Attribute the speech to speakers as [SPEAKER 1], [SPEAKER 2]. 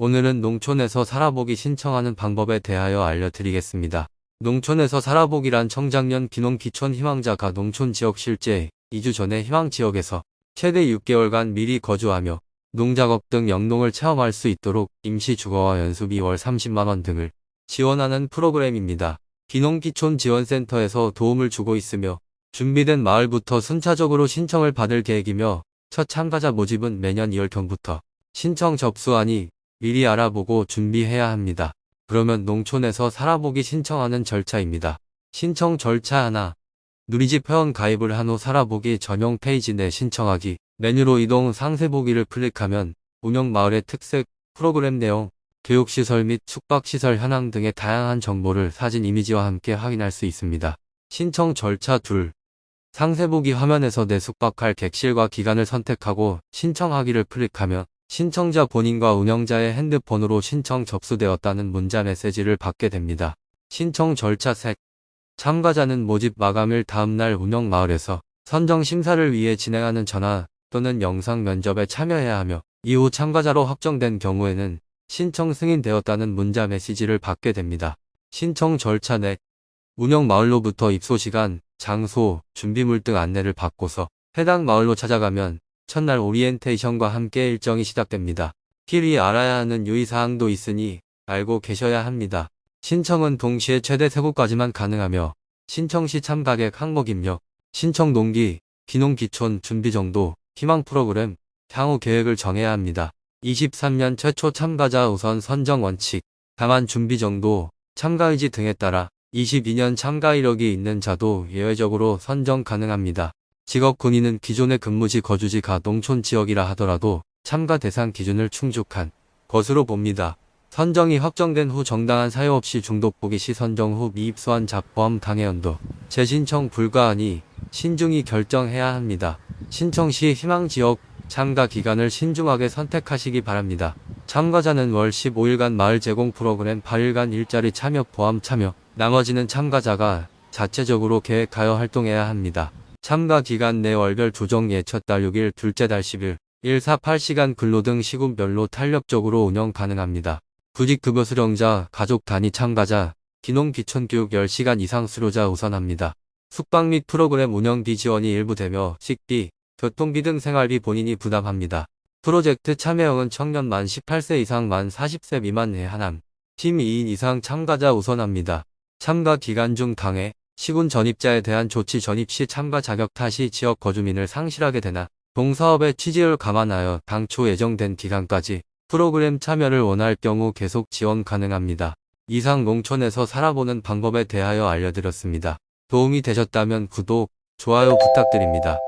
[SPEAKER 1] 오늘은 농촌에서 살아보기 신청하는 방법에 대하여 알려드리겠습니다. 농촌에서 살아보기란 청작년 기농기촌 희망자가 농촌 지역 실제 2주 전에 희망 지역에서 최대 6개월간 미리 거주하며 농작업 등 영농을 체험할 수 있도록 임시 주거와 연수비 월 30만원 등을 지원하는 프로그램입니다. 기농기촌 지원센터에서 도움을 주고 있으며 준비된 마을부터 순차적으로 신청을 받을 계획이며 첫 참가자 모집은 매년 2월경부터 신청 접수하니 미리 알아보고 준비해야 합니다. 그러면 농촌에서 살아보기 신청하는 절차입니다. 신청 절차 하나. 누리집 회원 가입을 한 후 살아보기 전용 페이지 내 신청하기. 메뉴로 이동 상세 보기를 클릭하면 운영 마을의 특색, 프로그램 내용, 교육시설 및 숙박시설 현황 등의 다양한 정보를 사진 이미지와 함께 확인할 수 있습니다. 신청 절차 둘. 상세 보기 화면에서 내 숙박할 객실과 기간을 선택하고 신청하기를 클릭하면 신청자 본인과 운영자의 핸드폰으로 신청 접수되었다는 문자 메시지를 받게 됩니다. 신청 절차 셋. 참가자는 모집 마감일 다음날 운영 마을에서 선정 심사를 위해 진행하는 전화 또는 영상 면접에 참여해야 하며 이후 참가자로 확정된 경우에는 신청 승인되었다는 문자 메시지를 받게 됩니다. 신청 절차 넷. 운영 마을로부터 입소 시간, 장소, 준비물 등 안내를 받고서 해당 마을로 찾아가면 첫날 오리엔테이션과 함께 일정이 시작됩니다. 필히 알아야 하는 유의사항도 있으니 알고 계셔야 합니다. 신청은 동시에 최대 3곳까지만 가능하며 신청 시 참가객 항목 입력, 신청 동기, 기농 기촌 준비 정도, 희망 프로그램, 향후 계획을 정해야 합니다. 23년 최초 참가자 우선 선정 원칙, 다만 준비 정도, 참가 의지 등에 따라 22년 참가 이력이 있는 자도 예외적으로 선정 가능합니다. 직업 군인은 기존의 근무지 거주지가 농촌 지역이라 하더라도 참가 대상 기준을 충족한 것으로 봅니다. 선정이 확정된 후 정당한 사유 없이 중독 보기 시 선정 후 미입소한 잡포함 당해연도 재신청 불가하니 신중히 결정해야 합니다. 신청 시 희망 지역 참가 기간을 신중하게 선택하시기 바랍니다. 참가자는 월 15일간 마을 제공 프로그램 8일간 일자리 참여 포함 참여 나머지는 참가자가 자체적으로 계획하여 활동해야 합니다. 참가 기간 내 월별 조정 예첫 달 6일, 둘째 달 10일, 1, 4, 8시간 근로 등 시군별로 탄력적으로 운영 가능합니다. 구직급여 수령자, 가족 단위 참가자, 기농 기촌교육 10시간 이상 수료자 우선합니다. 숙박 및 프로그램 운영비 지원이 일부 되며 식비, 교통비 등 생활비 본인이 부담합니다. 프로젝트 참여형은 청년 만 18세 이상 만 40세 미만의 하남, 팀 2인 이상 참가자 우선합니다. 참가 기간 중 당해, 시군 전입자에 대한 조치 전입 시 참가 자격 탓이 지역 거주민을 상실하게 되나 동사업의 취지를 감안하여 당초 예정된 기간까지 프로그램 참여를 원할 경우 계속 지원 가능합니다. 이상 농촌에서 살아보는 방법에 대하여 알려드렸습니다. 도움이 되셨다면 구독, 좋아요 부탁드립니다.